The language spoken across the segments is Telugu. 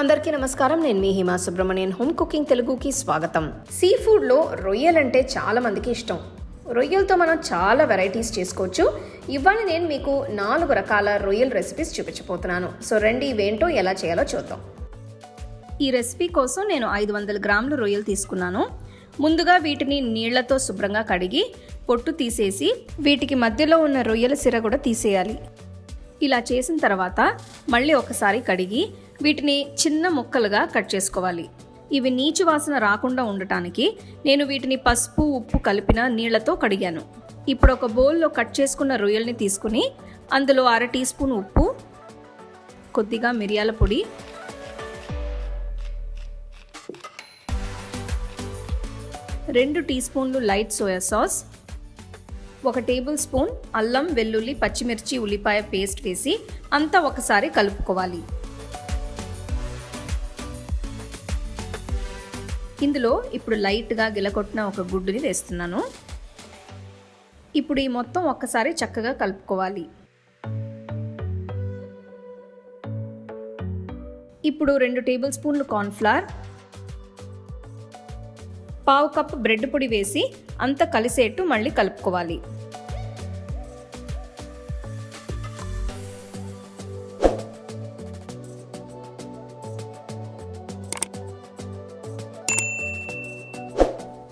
అందరికీ నమస్కారం. నేను మీ హిమా సుబ్రహ్మణ్యన్. హోమ్ కుకింగ్ తెలుగుకి స్వాగతం. సీ ఫుడ్లో రొయ్యలంటే చాలా మందికి ఇష్టం. రొయ్యలతో మనం చాలా వెరైటీస్ చేసుకోవచ్చు. ఇవాళ నేను మీకు నాలుగు రకాల రొయ్యల రెసిపీస్ చూపించబోతున్నాను. సో రండి ఇవేంటో ఎలా చేయాలో చూద్దాం. ఈ రెసిపీ కోసం నేను ఐదు వందల గ్రాములు రొయ్యలు తీసుకున్నాను. ముందుగా వీటిని నీళ్ళతో శుభ్రంగా కడిగి పొట్టు తీసేసి వీటికి మధ్యలో ఉన్న రొయ్యల సిర కూడా తీసేయాలి. ఇలా చేసిన తర్వాత మళ్ళీ ఒకసారి కడిగి వీటిని చిన్న ముక్కలుగా కట్ చేసుకోవాలి. ఇవి నీచు వాసన రాకుండా ఉండటానికి నేను వీటిని పసుపు ఉప్పు కలిపిన నీళ్ళతో కడిగాను. ఇప్పుడు ఒక బౌల్లో కట్ చేసుకున్న రొయ్యల్ని తీసుకుని అందులో అర టీ స్పూన్ ఉప్పు కొద్దిగా మిరియాల పొడి రెండు టీ స్పూన్లు లైట్ సోయా సాస్ ఒక టేబుల్ స్పూన్ అల్లం వెల్లుల్లి పచ్చిమిర్చి ఉల్లిపాయ పేస్ట్ వేసి అంతా ఒకసారి కలుపుకోవాలి. ఇందులో ఇప్పుడు లైట్గా గిలకొట్టిన ఒక గుడ్డుని వేస్తున్నాను. ఇప్పుడు ఈ మొత్తం ఒక్కసారి చక్కగా కలుపుకోవాలి. ఇప్పుడు రెండు టేబుల్ స్పూన్లు కార్న్ఫ్లవర్ పావు కప్ బ్రెడ్ పొడి వేసి అంత కలిసేట్టు మళ్ళీ కలుపుకోవాలి.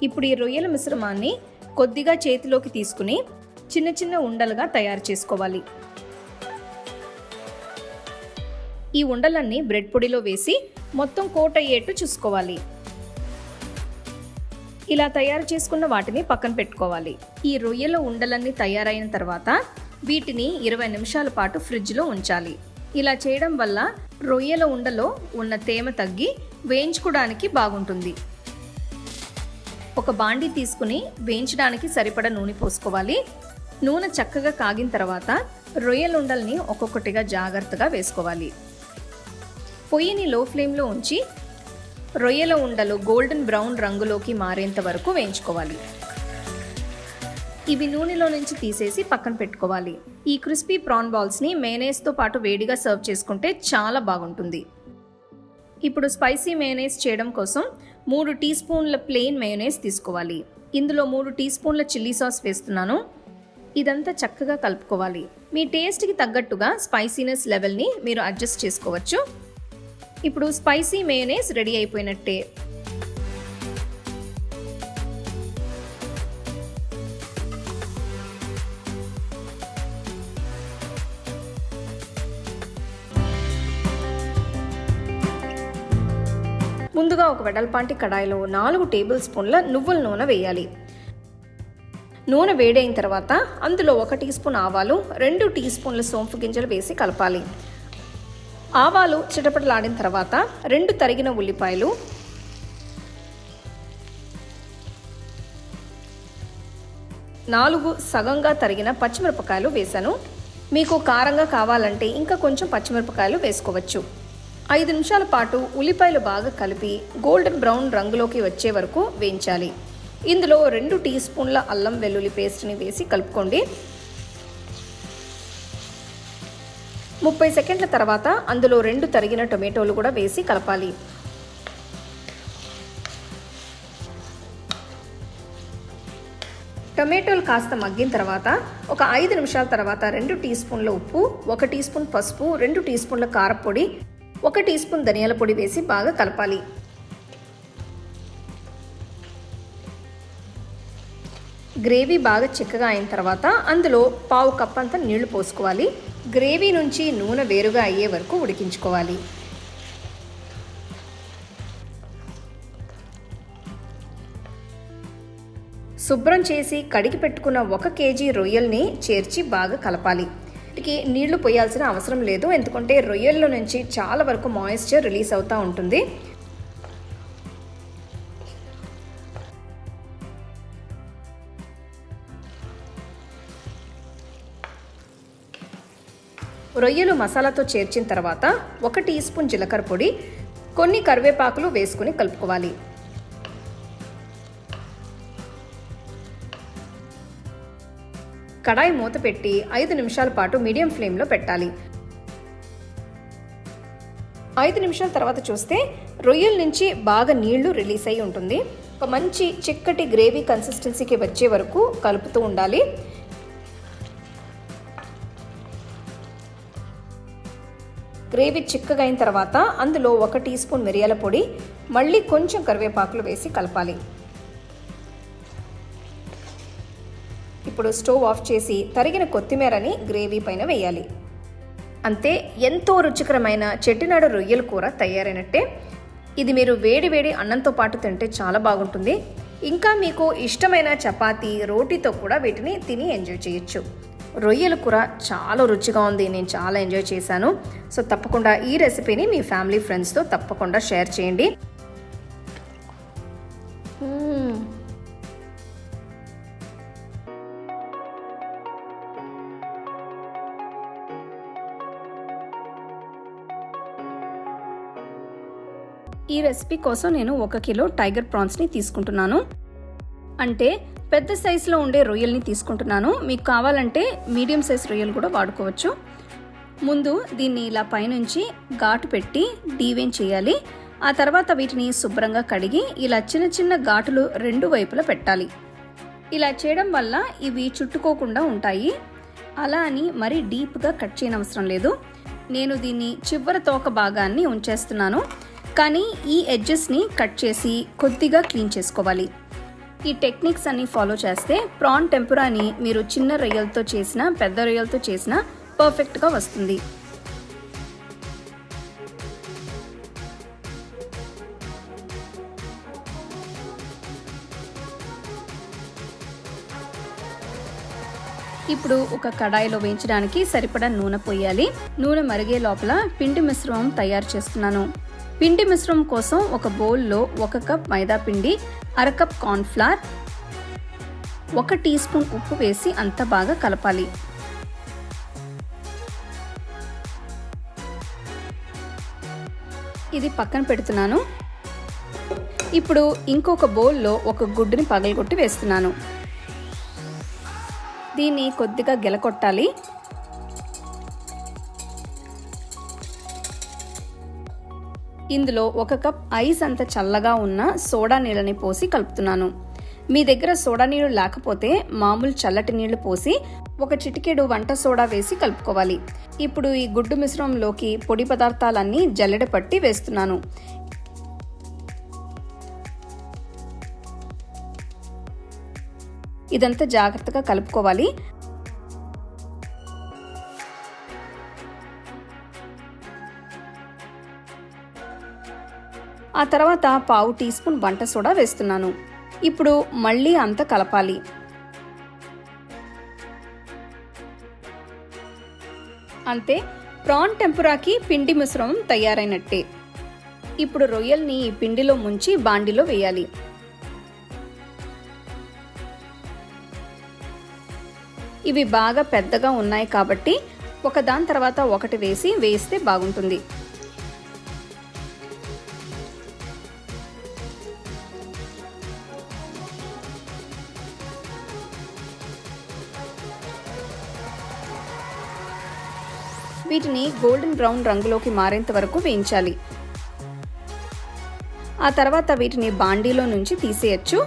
ఇప్పుడు ఈ రొయ్యల మిశ్రమాన్ని కొద్దిగా చేతిలోకి తీసుకుని చిన్న చిన్న ఉండలుగా తయారు చేసుకోవాలి. ఈ ఉండలన్నీ బ్రెడ్ పొడిలో వేసి మొత్తం కోట్ అయ్యేట్టు చూసుకోవాలి. ఇలా తయారు చేసుకున్న వాటిని పక్కన పెట్టుకోవాలి. ఈ రొయ్యల ఉండలన్నీ తయారైన తర్వాత వీటిని ఇరవై నిమిషాల పాటు ఫ్రిడ్జ్లో ఉంచాలి. ఇలా చేయడం వల్ల రొయ్యల ఉండలో ఉన్న తేమ తగ్గి వేయించుకోవడానికి బాగుంటుంది. ఒక బాండి తీసుకుని వేయించడానికి సరిపడ నూనె పోసుకోవాలి. నూనె చక్కగా కాగిన తర్వాత రొయ్యల ఉండల్ని ఒక్కొక్కటిగా జాగ్రత్తగా వేసుకోవాలి. పొయ్యిని లో ఫ్లేమ్లో ఉంచి రొయ్యల ఉండలు గోల్డెన్ బ్రౌన్ రంగులోకి మారేంత వరకు వేయించుకోవాలి. ఇవి నూనెలో నుంచి తీసేసి పక్కన పెట్టుకోవాలి. ఈ క్రిస్పీ ప్రాన్ బాల్స్ని మేనేస్తో పాటు వేడిగా సర్వ్ చేసుకుంటే చాలా బాగుంటుంది. ఇప్పుడు స్పైసీ మేనేస్ చేయడం కోసం మూడు టీ స్పూన్ల ప్లెయిన్ మయోనైస్ తీసుకోవాలి. ఇందులో మూడు టీ స్పూన్ల చిల్లీ సాస్ వేస్తున్నాను. ఇదంతా చక్కగా కలుపుకోవాలి. మీ టేస్ట్కి తగ్గట్టుగా స్పైసీనెస్ లెవెల్ని మీరు అడ్జస్ట్ చేసుకోవచ్చు. ఇప్పుడు స్పైసీ మేయోనైస్ రెడీ అయిపోయినట్టే. ముందుగా ఒక వెడల్పాంటి కడాయిలో నాలుగు టేబుల్ స్పూన్ల నువ్వుల నూనె వేయాలి. నూనె వేడైన తర్వాత అందులో ఒక టీ స్పూన్ ఆవాలు రెండు టీ స్పూన్ల సోంపు గింజలు వేసి కలపాలి. ఆవాలు చిటపటలాడిన తర్వాత రెండు తరిగిన ఉల్లిపాయలు నాలుగు సగంగా తరిగిన పచ్చిమిరపకాయలు వేశాను. మీకు కారంగా కావాలంటే ఇంకా కొంచెం పచ్చిమిరపకాయలు వేసుకోవచ్చు. ఐదు నిమిషాల పాటు ఉల్లిపాయలు బాగా కలిపి గోల్డెన్ బ్రౌన్ రంగులోకి వచ్చే వరకు వేయించాలి. ఇందులో రెండు టీ స్పూన్ల అల్లం వెల్లుల్లి పేస్ట్ని వేసి కలుపుకోండి. ముప్పై సెకండ్ల తర్వాత అందులో రెండు తరిగిన టొమాటోలు కూడా వేసి కలపాలి. టొమాటోలు కాస్త మగ్గిన తర్వాత ఒక ఐదు నిమిషాల తర్వాత రెండు టీ స్పూన్ల ఉప్పు ఒక టీ స్పూన్ పసుపు రెండు టీ స్పూన్ల కారపొడి ఒక టీ స్పూన్ ధనియాల పొడి వేసి బాగా కలపాలి. గ్రేవీ బాగా చిక్కగా అయిన తర్వాత అందులో పావు కప్ అంతా నీళ్ళు పోసుకోవాలి. గ్రేవీ నుంచి నూనె వేరుగా అయ్యే వరకు ఉడికించుకోవాలి. శుభ్రం చేసి కడిగి పెట్టుకున్న ఒక కేజీ రొయ్యల్ని చేర్చి బాగా కలపాలి. వీటికి నీళ్ళు పోయాల్సిన అవసరం లేదు. ఎందుకంటే రొయ్యల్లో నుంచి చాలా వరకు మాయిశ్చర్ రిలీజ్ అవుతూ ఉంటుంది. రొయ్యలు మసాలాతో చేర్చిన తర్వాత ఒక టీ స్పూన్ జీలకర్ర పొడి కొన్ని కరివేపాకులు వేసుకుని కలుపుకోవాలి. కడాయి మూత పెట్టి ఐదు నిమిషాల పాటు మీడియం ఫ్లేమ్లో పెట్టాలి. ఐదు నిమిషాల తర్వాత చూస్తే రొయ్యల నుంచి బాగా నీళ్ళు రిలీజ్ అయి ఉంటుంది. ఒక మంచి చిక్కటి గ్రేవీ కన్సిస్టెన్సీకి వచ్చే వరకు కలుపుతూ ఉండాలి. గ్రేవీ చిక్కగా అయిన తర్వాత అందులో ఒక టీ స్పూన్ మిరియాల పొడి మళ్ళీ కొంచెం కరివేపాకులు వేసి కలపాలి. ఇప్పుడు స్టవ్ ఆఫ్ చేసి తరిగిన కొత్తిమీరని గ్రేవీ పైన వేయాలి. అంతే ఎంతో రుచికరమైన చెట్టినాడు రొయ్యల కూర తయారైనట్టే. ఇది మీరు వేడి వేడి అన్నంతో పాటు తింటే చాలా బాగుంటుంది. ఇంకా మీకు ఇష్టమైన చపాతి రోటీతో కూడా వీటిని తిని ఎంజాయ్ చేయొచ్చు. రొయ్యల కూర చాలా రుచిగా ఉంది నేను చాలా ఎంజాయ్ చేశాను. సో తప్పకుండా ఈ రెసిపీని మీ ఫ్యామిలీ ఫ్రెండ్స్తో తప్పకుండా షేర్ చేయండి. ఈ రెసిపీ కోసం నేను ఒక కిలో టైగర్ ప్రాన్స్ని తీసుకుంటున్నాను. అంటే పెద్ద సైజులో ఉండే రొయ్యల్ని తీసుకుంటున్నాను. మీకు కావాలంటే మీడియం సైజ్ రొయ్యలు కూడా వాడుకోవచ్చు. ముందు దీన్ని ఇలా పైనుంచి ఘాటు పెట్టి డీవేన్ చేయాలి. ఆ తర్వాత వీటిని శుభ్రంగా కడిగి ఇలా చిన్న చిన్న ఘాటులు రెండు వైపులా పెట్టాలి. ఇలా చేయడం వల్ల ఇవి చుట్టుకోకుండా ఉంటాయి. అలా అని మరీ డీప్గా కట్ చేయనవసరం లేదు. నేను దీన్ని చివరి తోక భాగాన్ని ఉంచేస్తున్నాను. కానీ ఈ ఎడ్జెస్ని కట్ చేసి కొద్దిగా క్లీన్ చేసుకోవాలి. ఈ టెక్నిక్స్ అన్ని ఫాలో చేస్తే ప్రాన్ టెంపురాని మీరు చిన్న రొయ్యలతో చేసిన పెద్ద రొయ్యలతో చేసిన పర్ఫెక్ట్గా వస్తుంది. ఇప్పుడు ఒక కడాయిలో వేయించడానికి సరిపడా నూనె పోయాలి. నూనె మరిగే లోపల పిండి మిశ్రమం తయారు చేస్తున్నాను. పిండి మిశ్రమం కోసం ఒక బౌల్లో ఒక కప్ మైదా పిండి అర కప్ కార్న్ఫ్లవర్ ఒక టీ స్పూన్ ఉప్పు వేసి అంత బాగా కలపాలి. ఇది పక్కన పెడుతున్నాను. ఇప్పుడు ఇంకొక బౌల్లో ఒక గుడ్డుని పగలగొట్టి వేస్తున్నాను. దీన్ని కొద్దిగా గెలకొట్టాలి. ఇందులో ఒక కప్ ఐస్ అంత చల్లగా ఉన్న సోడా నీళ్ళని పోసి కలుపుతున్నాను. మీ దగ్గర సోడా నీళ్ళు లేకపోతే మామూలు చల్లటి నీళ్ళు పోసి ఒక చిటికెడు వంట సోడా వేసి కలుపుకోవాలి. ఇప్పుడు ఈ గుడ్డు మిశ్రమంలోకి పొడి పదార్థాలన్నీ జల్లెడ పట్టి వేస్తున్నాను. ఇదంతా జాగ్రత్తగా కలుపుకోవాలి. ఆ తర్వాత పావు టీ స్పూన్ వంట సోడా వేస్తున్నాను. ఇప్పుడు మళ్ళీ అంత కలపాలి. అంతే ప్రాన్ టెంపురాకి పిండి మిశ్రమం తయారైనట్టే. ఇప్పుడు రొయ్యల్ని ఈ పిండిలో ముంచి బాండిలో వేయాలి. ఇవి బాగా పెద్దగా ఉన్నాయి కాబట్టి ఒకదాని తర్వాత ఒకటి వేసి వేస్తే బాగుంటుంది. వీటిని గోల్డెన్ బ్రౌన్ రంగులోకి మారేంత వరకు వేయించాలి. ఆ తర్వాత వీటిని బాండీలో నుంచి తీసేయచ్చు.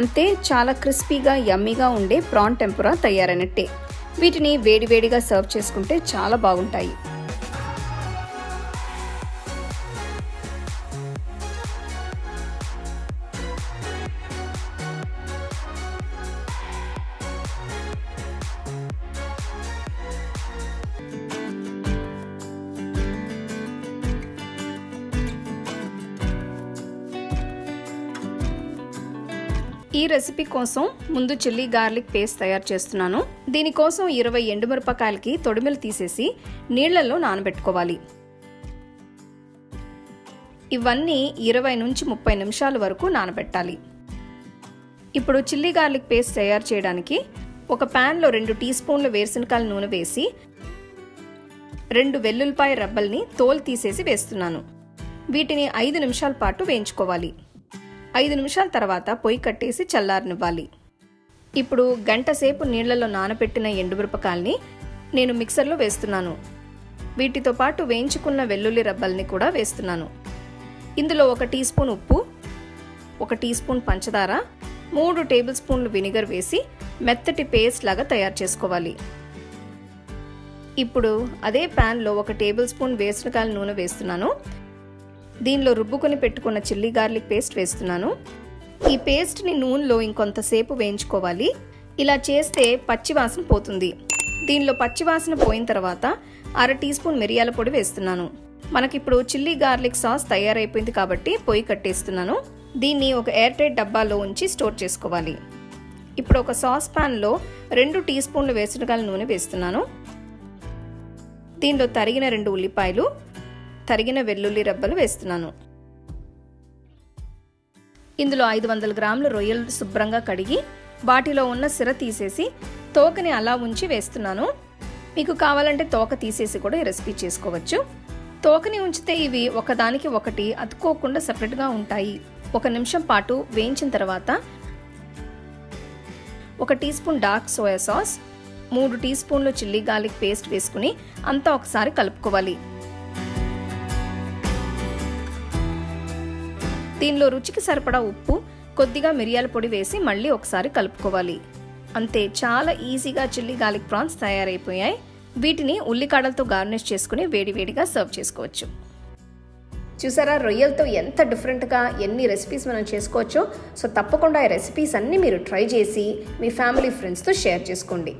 అంతే చాలా క్రిస్పీగా యమ్మీగా ఉండే ప్రాన్ టెంపురా తయారైనట్టే. వీటిని వేడివేడిగా సర్వ్ చేసుకుంటే చాలా బాగుంటాయి. ఈ రెసిపీ కోసం ముందు చిల్లీ గార్లిక్ పేస్ట్ తయారు చేస్తున్నాను. దీనికోసం ఇరవై ఎండుమిరపకాయలకి తొడిమెలు తీసేసి నీళ్ళలో నానబెట్టుకోవాలి. ఇవన్నీ ఇరవై నుంచి ముప్పై నిమిషాల వరకు నానబెట్టాలి. ఇప్పుడు చిల్లీ గార్లిక్ పేస్ట్ తయారు చేయడానికి ఒక ప్యాన్లో రెండు టీ స్పూన్ల వేరుశనకాయల నూనె వేసి రెండు వెల్లుల్లిపాయ రబ్బల్ని తోలు తీసేసి వేస్తున్నాను. వీటిని ఐదు నిమిషాల పాటు వేయించుకోవాలి. ఐదు నిమిషాల తర్వాత పొయ్యి కట్టేసి చల్లారనివ్వాలి. ఇప్పుడు గంట సేపు నీళ్ళలో నానబెట్టిన ఎండుమిరపకాయల్ని నేను మిక్సర్లో వేస్తున్నాను. వీటితో పాటు వేయించుకున్న వెల్లుల్లి రబ్బల్ని కూడా వేస్తున్నాను. ఇందులో ఒక టీ స్పూన్ ఉప్పు ఒక టీ స్పూన్ పంచదార మూడు టేబుల్ స్పూన్లు వినిగర్ వేసి మెత్తటి పేస్ట్ లాగా తయారు చేసుకోవాలి. ఇప్పుడు అదే ప్యాన్లో ఒక టేబుల్ స్పూన్ వేరుశనకాయల నూనె వేస్తున్నాను. దీనిలో రుబ్బుకొని పెట్టుకున్న చిల్లీ గార్లిక్ పేస్ట్ వేస్తున్నాను. ఈ పేస్ట్ని నూనెలో ఇంకొంతసేపు వేయించుకోవాలి. ఇలా చేస్తే పచ్చివాసన పోతుంది. దీనిలో పచ్చివాసన పోయిన తర్వాత అర టీ స్పూన్ మిరియాల పొడి వేస్తున్నాను. మనకిప్పుడు చిల్లీ గార్లిక్ సాస్ తయారైపోయింది కాబట్టి పొయ్యి కట్టేస్తున్నాను. దీన్ని ఒక ఎయిర్ టైట్ డబ్బాలో ఉంచి స్టోర్ చేసుకోవాలి. ఇప్పుడు ఒక సాస్ ప్యాన్లో రెండు టీ స్పూన్లు వేరుశనకాయల నూనె వేస్తున్నాను. దీనిలో తరిగిన రెండు ఉల్లిపాయలు తరిగిన వెల్లుల్లి రెబ్బలు వేస్తున్నాను. ఇందులో ఐదు వందల గ్రాముల రొయ్యలు శుభ్రంగా కడిగి వాటిలో ఉన్న సిర తీసేసి తోకని అలా ఉంచి వేస్తున్నాను. మీకు కావాలంటే తోక తీసేసి కూడా ఈ రెసిపీ చేసుకోవచ్చు. తోకని ఉంచితే ఇవి ఒకదానికి ఒకటి అతుక్కోకుండా సపరేట్గా ఉంటాయి. ఒక నిమిషం పాటు వేయించిన తర్వాత ఒక teaspoon dark soya sauce మూడు టీ స్పూన్లు చిల్లీ గార్లిక్ పేస్ట్ వేసుకుని అంతా ఒకసారి కలుపుకోవాలి. దీనిలో రుచికి సరిపడా ఉప్పు కొద్దిగా మిరియాల పొడి వేసి మళ్ళీ ఒకసారి కలుపుకోవాలి. అంతే చాలా ఈజీగా చిల్లీ గార్లిక్ ప్రాన్స్ తయారైపోయాయి. వీటిని ఉల్లికాడలతో గార్నిష్ చేసుకుని వేడివేడిగా సర్వ్ చేసుకోవచ్చు. చూసారా రొయ్యలతో ఎంత డిఫరెంట్గా ఎన్ని రెసిపీస్ మనం చేసుకోవచ్చో? సో తప్పకుండా ఈ రెసిపీస్ అన్నీ మీరు ట్రై చేసి మీ ఫ్యామిలీ ఫ్రెండ్స్తో షేర్ చేసుకోండి.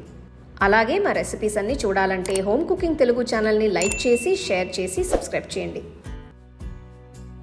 అలాగే మా రెసిపీస్ అన్నీ చూడాలంటే హోమ్ కుకింగ్ తెలుగు ఛానల్ని లైక్ చేసి షేర్ చేసి సబ్స్క్రైబ్ చేయండి.